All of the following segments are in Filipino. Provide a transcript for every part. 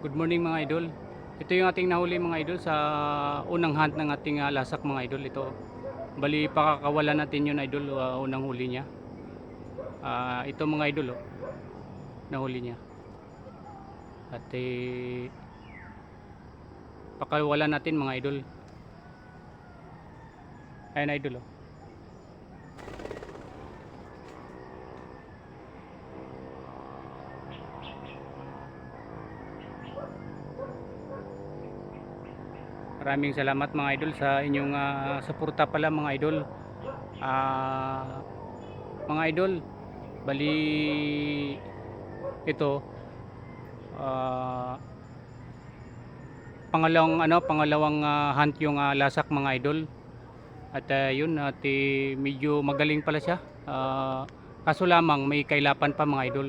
Good morning mga idol. Ito yung ating nahuli mga idol sa unang hunt ng ating ah, lasak mga idol. Ito, bali pakakawalan natin yun idol, ah, unang huli niya. Ah, ito mga idol, oh, nahuli niya. At eh, pakawalan natin mga idol. Ayan idol, oh. Maraming salamat mga idol sa inyong ah, suporta pala mga idol. Ah, mga idol, bali ito ah, pangalawang ano, pangalawang ah, hunt yung ah, lasak mga idol. At ah, yun, at eh, medyo magaling pala siya. Ah, kaso lamang may kailapan pa mga idol.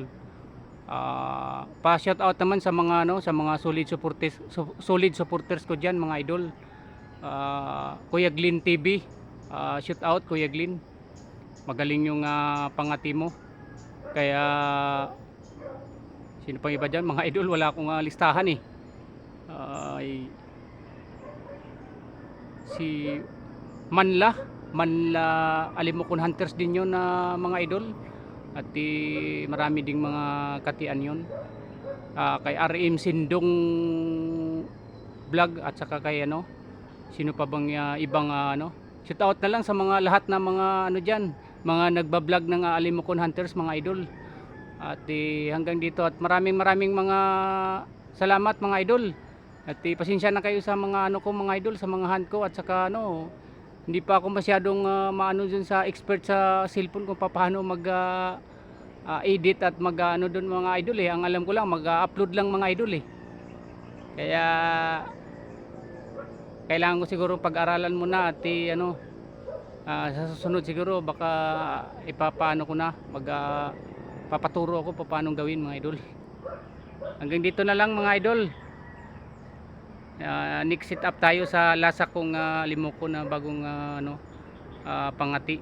Ah, pa shout out naman sa mga ano sa mga solid supporters su- solid supporters ko diyan mga idol. Ah, Kuya Glyn TV. Ah, shout out Kuya Glyn. Magaling yung ah, pangati mo. Kaya sino pang iba diyan mga idol wala akong ah, listahan eh. Ay si Manla Manla Alimokon Hunters din yun na mga idol at eh, marami ding mga katian yon Ah, kay RM Sindong vlog at saka kay ano sino pa bang ah, ibang ah, ano. Shout out na lang sa mga lahat na mga ano diyan mga nagba-vlog ng uh, Alimokon Hunters mga idol. At eh, hanggang dito. At maraming maraming mga salamat mga idol. At eh, pasensya na kayo sa mga ano ko mga idol sa mga hunt ko at saka ano hindi pa ako masyadong ah, maano dun sa expert sa cellphone kung paano mag ah, ah, edit at mag ah, ano dun mga idol eh. Ang alam ko lang mag-upload lang mga idol eh. Kaya kailangan ko siguro pag-aralan muna at eh, ano ah, sa susunod siguro baka ipapaano ko na mag ah, papaturo ako pa paano gawin mga idol. Hanggang dito na lang mga idol. Ah, next sit up tayo sa lasa kong ah, limoko na bagong ah, ano ah, pangati